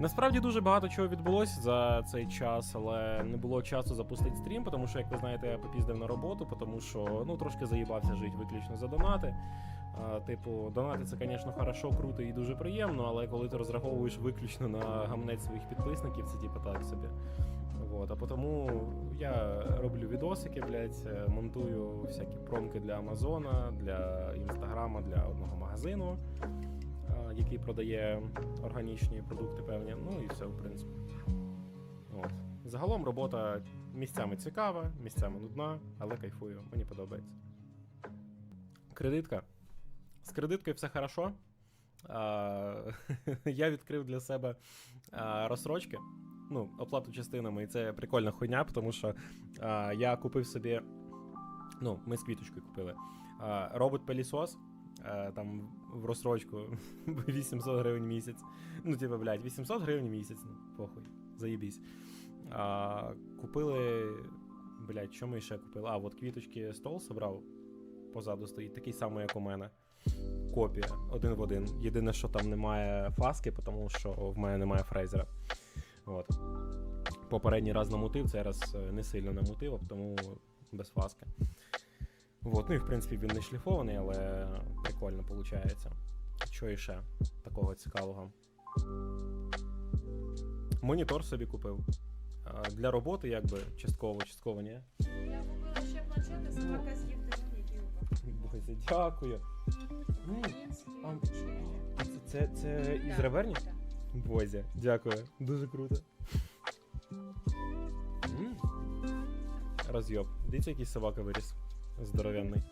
Насправді дуже багато чого відбулося за цей час, але не було часу запустити стрім, тому що, як ви знаєте, я попіздив на роботу, тому що ну трошки заїбався жити виключно за донати. А, типу, донати це, звісно, хорошо, круто і дуже приємно, але коли ти розраховуєш виключно на гамнець своїх підписників, це типу так собі. Вот, а тому я роблю відосики, блядь, е, монтую всякі промки для Амазона, для Інстаграма, для одного магазину, який продає органічні продукти певні. Ну і все, в принципі. От. Загалом робота місцями цікава, місцями нудна, але кайфую, мені подобається. Кредитка. З кредиткою все хорошо. Я відкрив для себе розсрочки ну, оплату частинами, і це прикольна хуйня, тому що я купив собі. Ну, ми з квіточкою купили. А, робот пилісос а, там в розсрочку 800 гривень місяць. Ну, типу, блядь, 800 гривень місяць, ну, похуй, заєбісь. А, купили. Блядь, що ми ще купили? А, от квіточки стол собрав. Позаду стоїть, такий самий, як у мене. Копія один в один. Єдине, що там немає фаски, тому що в мене немає фрезера. От. Попередній раз намутив, цей раз е, не сильно намутив, тому без фаски. От. Ну і в принципі він не шліфований, але прикольно виходить. Що іще такого цікавого? Монітор собі купив. Для роботи, якби частково, частково ні. Я купила ще планшет, і собака з'їв. Боже, дякую. Це, це, це із реверні? да. Бозя, дякую. Дуже круто. Розйоб. Дивіться, який собака виріс здоровенний.